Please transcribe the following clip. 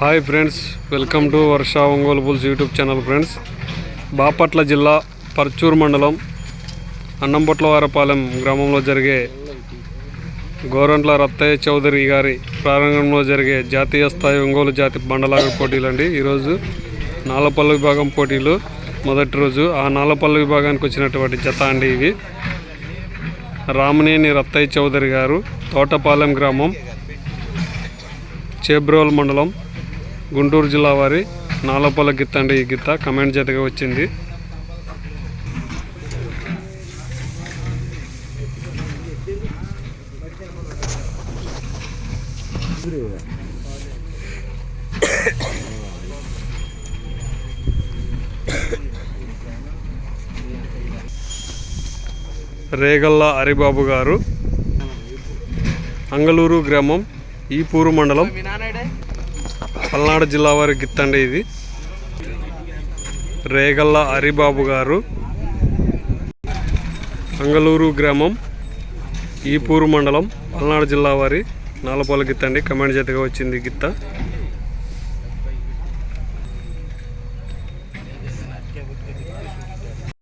Hi friends welcome to Varsha Ongole bulls YouTube channel friends. Bapatla జిల్లా పర్చూరు మండలం అన్నంపొట్లవారపాలెం గ్రామంలో జరిగే గోరంట్ల రత్తయ్య చౌదరి గారి ప్రారంభంలో జరిగే జాతీయ స్థాయి ఒంగోలు జాతి బండలాగ పోటీలు అండి ఈరోజు నాలపల్లి విభాగం పోటీలు. మొదటి రోజు ఆ నాలపల్లి విభాగానికి వచ్చినటువంటి జత అండి ఇవి. రామనేని రత్తయ్య చౌదరి గారు తోటపాలెం గ్రామం చేబ్రోల్ మండలం గుంటూరు జిల్లా వారి నాలపల్ల గిత్త అండి ఈ గిత్త. కమెంట్ జతగా వచ్చింది. రేగల్ల హరిబాబు గారు అంగలూరు గ్రామం ఈపూరు మండలం పల్నాడు జిల్లా వారి గిత్తండి ఇది. రేగల్ల హరిబాబు గారు. అంగలూరు గ్రామం ఈపూరు మండలం పల్నాడు జిల్లా వారి నాలపాల గిత్తండి. కమాండ్ జతగా వచ్చింది గిత్త.